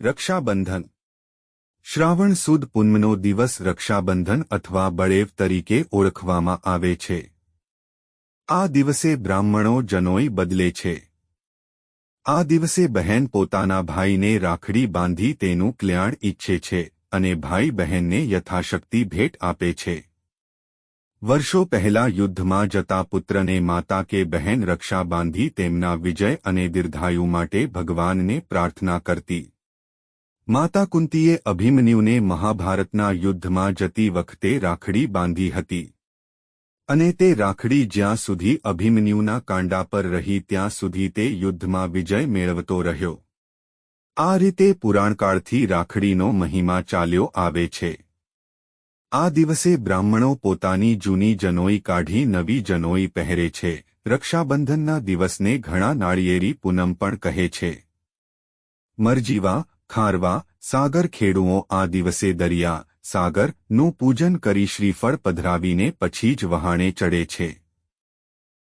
રક્ષાબંધન. શ્રાવણ સુદ પૂનમનો દિવસ રક્ષાબંધન અથવા બળેવ તરીકે ઓળખવામાં આવે છે. આ દિવસે બ્રાહ્મણો જનોઈ બદલે છે. આ દિવસે બહેન પોતાના ભાઈને રાખડી બાંધી તેનું કલ્યાણ ઈચ્છે છે અને ભાઈ બહેનને યથાશક્તિ ભેટ આપે છે. વર્ષો પહેલા યુદ્ધમાં જતા પુત્રને માતા કે બહેન રક્ષા બાંધી તેમના વિજય અને દીર્ઘાયુ માટે ભગવાનને પ્રાર્થના કરતી. માતા કુંતીએ અભિમન્યુને મહાભારતના યુદ્ધમાં જતી વખતે રાખડી બાંધી હતી. અને તે રાખડી જ્યાં સુધી અભિમન્યુના કાંડા પર રહી ત્યાં સુધી તે યુદ્ધમાં વિજય મેળવતો રહ્યો. આ રીતે પુરાણકાળથી રાખડીનો મહિમા ચાલ્યો આવે છે. આ દિવસે બ્રાહ્મણો પોતાની જૂની જનોઈ કાઢી નવી જનોઈ પહેરે છે. રક્ષાબંધનના દિવસને ઘણા નાળિયેરી પૂનમ પણ કહે છે. મરજીવા ખારવા, સાગર ખેડૂઓ આ દિવસે દરિયા સાગરનું પૂજન કરી શ્રીફળ પધરાવીને પછી જ વહાણે ચડે છે.